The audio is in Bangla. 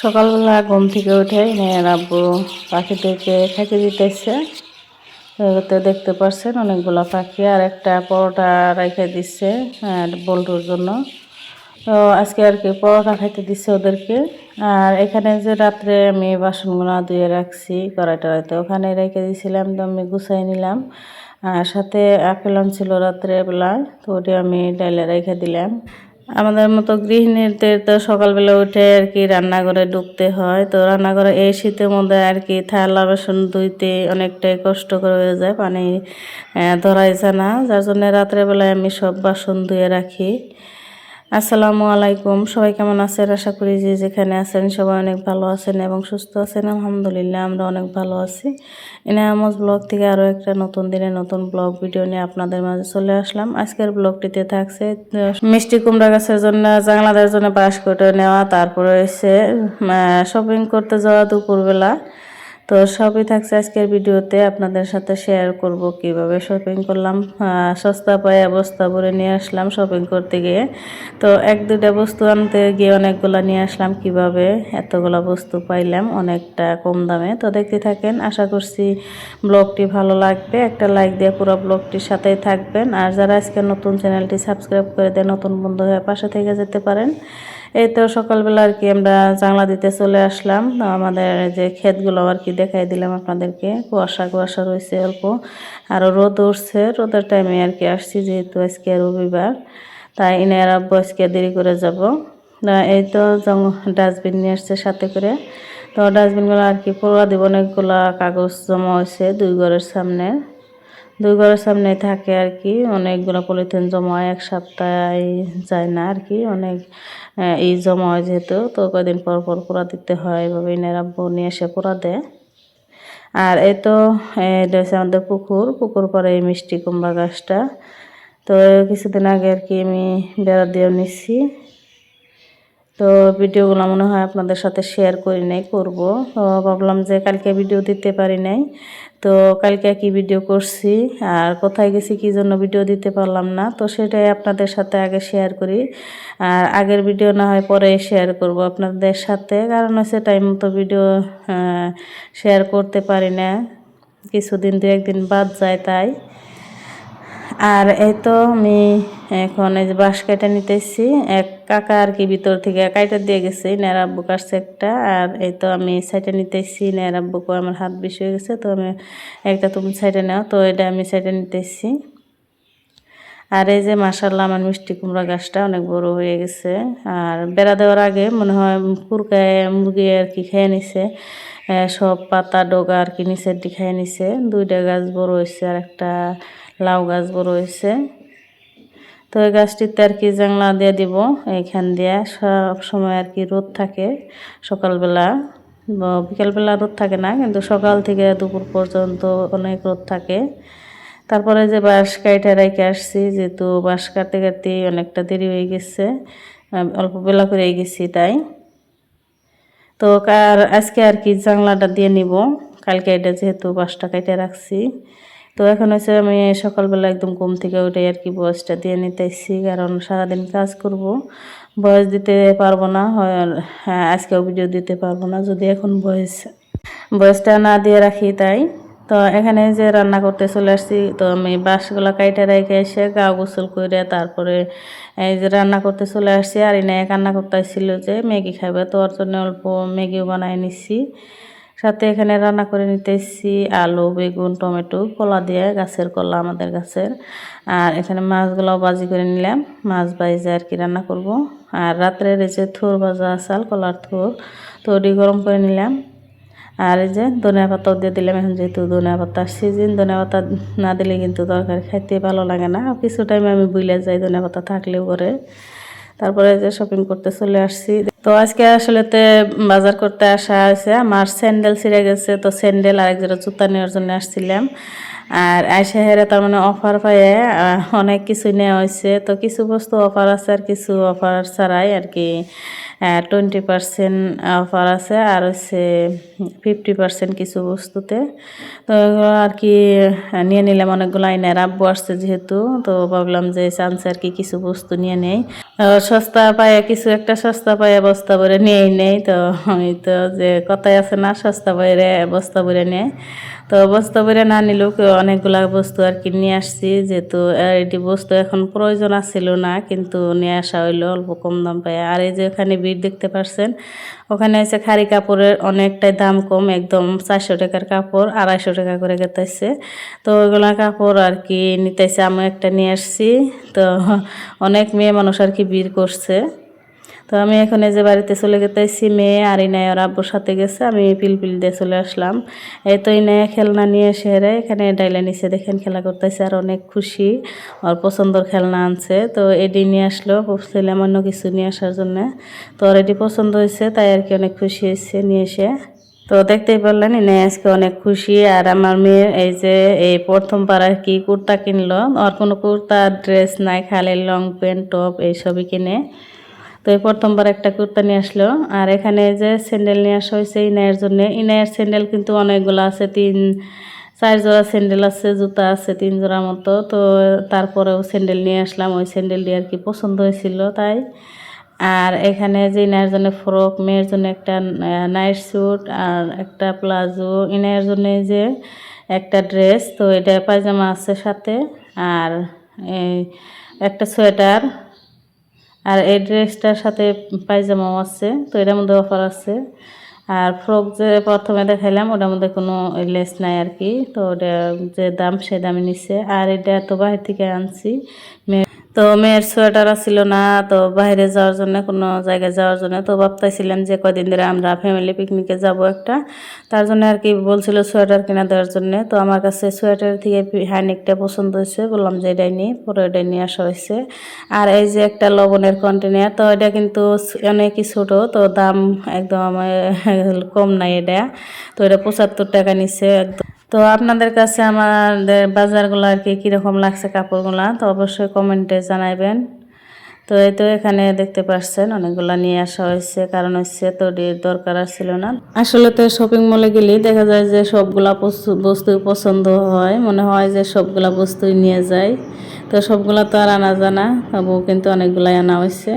সকালবেলা ঘুম থেকে উঠে মেয়ের আব্বু পাখিদেরকে খেতে দিতেছে। তো দেখতে পাচ্ছেন অনেকগুলো পাখি, আর একটা পরোটা রেখে দিচ্ছে বল্টুর জন্য। তো আজকে আর কি পরোটা খাইতে দিচ্ছে ওদেরকে। আর এখানে যে রাত্রে আমি বাসনগুলো ধুয়ে রাখছি কড়াইটারাইতে ওখানে রেখে দিয়েছিলাম তো আমি গুছাই নিলাম। আর সাথে আপেল ছিল রাত্রে বেলায় তো ওটি আমি ডাইলে রেখে দিলাম। আমাদের মতো গৃহিণীদের তো সকালবেলা উঠে আর কি রান্নাঘরে ঢুকতে হয়। তো রান্নাঘরে এই শীতের মধ্যে আর কি থালা, বাসন ধুইতে অনেকটাই কষ্ট করে হয়ে যায়, পানি ধরাইছে না। যার জন্য রাত্রেবেলায় আমি সব বাসন ধুয়ে রাখি। আসসালামু আলাইকুম। সবাই কেমন আছেন? আশা করি যে যেখানে আছেন সবাই অনেক ভালো আছেন এবং সুস্থ আছেন। আলহামদুলিল্লাহ, আমরা অনেক ভালো আছি। ইনায়ামজ ব্লগ থেকে আরও একটা নতুন দিনে নতুন ব্লগ ভিডিও নিয়ে আপনাদের মাঝে চলে আসলাম। আজকের ব্লগটিতে থাকছে মিষ্টি কুমড়া গাছের জন্য, জাংলাদের জন্য বাস করে নেওয়া, তারপরে হচ্ছে শপিং করতে যাওয়া দুপুরবেলা। তো সবই থাকছে আজকের ভিডিওতে। আপনাদের সাথে শেয়ার করব কীভাবে শপিং করলাম। সস্তা পায়ে বস্তা ভরে নিয়ে আসলাম শপিং করতে গিয়ে। তো এক দুটা বস্তু আনতে গিয়ে অনেকগুলা নিয়ে আসলাম কীভাবে। এতগুলা বস্তু পাইলাম, অনেকটা কম দামে। তো দেখতে থাকেন, আশা করছি ব্লগটি ভালো লাগবে। একটা লাইক দিয়ে পুরো ব্লগটির সাথেই থাকবেন। আর যারা আজকে নতুন চ্যানেলটি সাবস্ক্রাইব করে দেয় নতুন বন্ধু হয়ে পাশে থেকে যেতে পারেন। এই তো সকালবেলা আর কি আমরা জানলা দিতে চলে আসলাম। আমাদের যে ক্ষেতগুলো আর কি দেখাই দিলাম আপনাদেরকে। কুয়াশা কুয়াশা রয়েছে অল্প। আরও রোদ উঠছে। রোদের টাইমে আর কি আসছি যেহেতু আজকে রবিবার। তাই ইনার আব্বু আজকে দেরি করে যাব। এই তো ডাস্টবিন নিয়ে আসছে সাথে করে। তো ডাস্টবিনগুলো আর কি পুরো দিব। অনেকগুলা কাগজ জমা হয়েছে দুই ঘরের সামনে। দুই ঘরের সামনে থাকে আর কি, অনেকগুলো পলিথিন জমা হয়, এক সপ্তাহে যায় না আর কি, অনেক এই জমা হয় যেহেতু, তো কয়দিন পর পর পোড়া দিতে হয় এভাবে ইনারা নিয়ে এসে পোড়া দেয়। আর এই তো হচ্ছে আমাদের পুকুর পুকুর পরে এই মিষ্টি কুমড়া গাছটা। তো কিছুদিন আগে আর কি আমি বেড়া দিয়ে নিচ্ছি তো ভিডিওগুলো মনে হয় আপনাদের সাথে শেয়ার করি নাই, করব। তো ভাবলাম যে কালকে ভিডিও দিতে পারি নাই। তো কালকে কি ভিডিও করছি, আর কোথায় গেছি কি জন্য ভিডিও দিতে পারলাম না, তো সেটাই আপনাদের সাথে আগে শেয়ার করি। আর আগের ভিডিও না হয় পরে শেয়ার করব আপনাদের সাথে, কারণ হচ্ছে টাইম মতো ভিডিও শেয়ার করতে পারি না। কিছুদিন দু একদিন বাদ যায় তাই। আর এই তো আমি এখন এই যে বাঁশ কাটা নিতেছি। এক কাকা আর কি ভিতর থেকে কাইটা দিয়ে গেছে নেরাব্বু কাটছে একটা। আর এই তো আমি সাইডে নিতেছি নেরাব্বুকে আমার হাত বেশি হয়ে গেছে, তো আমি একটা তুমি সাইডে নাও, তো এটা আমি সাইডে নিতেছি। আর এই যে মাসাল্লাহ আমার মিষ্টি কুমড়া গাছটা অনেক বড় হয়ে গেছে। আর বেড়া দেওয়ার আগে মনে হয় কুরকায় মুরগি আর কি খেয়ে নিছে। সব পাতা, ডগা আর কি নিচের দিকে খেয়ে নিছে। দুইটা গাছ বড় হয়েছে আর একটা লাউ গাছ বড় হয়েছে। তো এই গাছটিতে আর কি জাংলা দিয়ে দিব এইখান দিয়ে সব সময় আর কি রোদ থাকে সকালবেলা। বিকালবেলা রোদ থাকে না, কিন্তু সকাল থেকে দুপুর পর্যন্ত অনেক রোদ থাকে। তারপরে যে বাঁশ কাইটা রেখে আসছি, যেহেতু বাঁশ কাটতে কাটতে অনেকটা দেরি হয়ে গেছে অল্প বেলা করে গেছি তাই। তো কার, আজকে আর কি জানলাটা দিয়ে নিব, কালকে এটা যেহেতু বাঁশটা কেটে রাখছি। তো এখন হচ্ছে আমি সকালবেলা একদম ঘুম থেকে উঠে আর কি বয়সটা দিয়ে নিতেছি, কারণ সারাদিন কাজ করব। বয়স দিতে পারব না হয়, আজকেও ভিডিও দিতে পারব না, যদি এখন বয়স, বয়সটা না দিয়ে রাখি তাই। তো এখানে যে রান্না করতে চলে আসছি, তো আমি বাঁশগুলা কাইটে রেখে এসে গা গোসল করে তারপরে এই যে রান্না করতে চলে আসছি। আর এনে রান্না করতে আসছিল যে, ম্যাগি খাবে তো ওর জন্য অল্প ম্যাগিও বানাই নিচ্ছি সাথে এখানে রান্না করে নিতেছি আলু, বেগুন, টমেটো, কলা দিয়ে গাছের কলা আমাদের গাছের। আর এখানে মাছগুলাও বাজি করে নিলাম। মাছ বাইজে আর কি রান্না করব। আর রাত্রের যে থোর ভাজা আসাল কলার থোর, তো ওটি গরম করে নিলাম। আর এই যে ধনিয়া পাতাও দিয়ে দিলাম, এখন যেহেতু ধনিয়া পাতার সিজন ধনিয়া পাতা না দিলে কিন্তু তরকারি খাইতে ভালো লাগে না। কিছু টাইমে আমি বুইলে যাই ধনিয়া পাতা থাকলেও করে তারপরে যে শপিং করতে চলে আসছি। তো আজকে আসলে বাজার করতে আসা হয়েছে। আমার স্যান্ডেল ছিঁড়ে গেছে, তো স্যান্ডেল আরেক জোড়া জুতা নেওয়ার জন্য আসছিলাম। আর আয়সা হেরে তার মানে অফার পাইয়ে অনেক কিছু নেওয়া হয়েছে। তো কিছু বস্তু অফার আছে আর কিছু অফার ছাড়াই আর কি টোয়েন্টি পার্সেন্ট অফার আছে আর হচ্ছে ফিফটি পার্সেন্ট কিছু বস্তুতে। তো এগুলো আর কি নিয়ে নিলাম অনেকগুলো আইনের আব্বু আসছে যেহেতু, তো ভাবলাম যে চান্সে আর কি কিছু বস্তু নিয়ে নেই। সস্তা পায়ে কিছু একটা সস্তা পায়ে বস্তা ভরে নিয়েই নেই। তো আমি তো যে কথাই আছে না, সস্তা বাইরে বস্তা ভরে নেয়। তো বস্তা ভরে না নিলেও অনেকগুলা বস্তু আর কি নিয়ে আসছি। যেহেতু এটি বস্তু এখন প্রয়োজন আসছিল না, কিন্তু নিয়ে আসা হইল অল্প কম দাম পায় আর এই যে ওখানে ভিড় দেখতে পারছেন, ওখানে হচ্ছে খারি কাপড়ের অনেকটাই দাম কম, একদম চারশো টাকার কাপড়, আড়াইশো টাকা করে গেতেছে তো ওইগুলা কাপড় আর কি নিতেছে আমি একটা নিয়ে আসছি। তো অনেক মেয়ে মানুষ আর কি ভিড় করছে। তো আমি এখন এই যে বাড়িতে চলে গেতেছি মেয়ে আর ইনাই ওর আব্বুর সাথে গেছে, আমি পিলপিল দিয়ে চলে আসলাম। এই তো ইনাই খেলনা নিয়ে এসে এখানে ডাইলে নিচে দেখেন খেলা করতেছে আর অনেক খুশি, ওর পছন্দর খেলনা আনছে। তো এডি নিয়ে আসলো ছেলে অন্য কিছু নিয়ে আসার জন্য। তো ওর এটি পছন্দ হয়েছে, তাই আর কি অনেক খুশি হয়েছে নিয়ে এসে। তো দেখতেই পারলেন ইনি আজকে অনেক খুশি আর আমার মেয়ের এই যে এই প্রথম পাড়ার কি কুর্তা কিনলো, ওর কোনো কুর্তা, ড্রেস নাই, খালি লং প্যান্ট, টপ, এইসবই কিনে। তো এই প্রথমবার একটা কুর্তা নিয়ে আসলো। আর এখানে যে স্যান্ডেল নিয়ে আসা হয়েছে ইনায়ের জন্য, ইনায়ের স্যান্ডেল কিন্তু অনেকগুলো আছে, তিন, চার জোড়া স্যান্ডেল আছে, জুতা আছে, তিন জোড়া মতো। তো তারপরেও স্যান্ডেল নিয়ে আসলাম, ওই স্যান্ডেলটি আর কি পছন্দ হয়েছিল তাই। আর এখানে যে ইনায়ের জন্য ফ্রক, মেয়ের জন্য একটা নাইট স্যুট, আর একটা প্লাজো, ইনায়ের জন্য যে একটা ড্রেস, তো এটা পায়জামা আছে সাথে। আর একটা সোয়েটার আর এই ড্রেসটার সাথে পায়জামাও আছে, তো এটার মধ্যে অফার আছে। আর ফ্রক যে প্রথমে দেখাইলাম, ওটার মধ্যে কোনো লেস নাই আর কি, তো ওটা যে দাম সে দামে নিছে। আর এটা তো বাহির থেকে আনছি। তো মেয়ের সোয়েটার ছিল না, তো বাইরে যাওয়ার জন্য, কোনো জায়গায় যাওয়ার জন্য তো ভাবতেছিলাম যে কদিন ধরে আমরা ফ্যামিলি পিকনিকে যাব একটা। তার জন্য আর কি বলছিল সোয়েটার কিনা দেওয়ার জন্য। তো আমার কাছে সোয়েটার থেকে হাইনেকটা পছন্দ হয়েছে, বললাম যে এটাই নিই পরে এটাই নিয়ে আসা হয়েছে। আর এই যে একটা লবণের কন্টেনার তো এটা কিন্তু অনেকই ছোটো, তো দাম একদম কম নাই এটা। তো এটা পঁচাত্তর টাকা নিচ্ছে একদম। তো আপনাদের কাছে আমাদের বাজারগুলো আর কি কীরকম লাগছে কাপড়গুলা, তো অবশ্যই কমেন্টে জানাবেন তো এই তো এখানে দেখতে পাচ্ছেন অনেকগুলা নিয়ে আসা হয়েছে, কারণ হচ্ছে তো এর দরকার ছিল না। আসলে তো শপিং মলে গেলেই দেখা যায় যে সবগুলা বস্তু পছন্দ হয়, মনে হয় যে সবগুলা বস্তুই নিয়ে যায় তো সবগুলা তো আর আনা জানা, তবুও কিন্তু অনেকগুলাই আনা হয়েছে।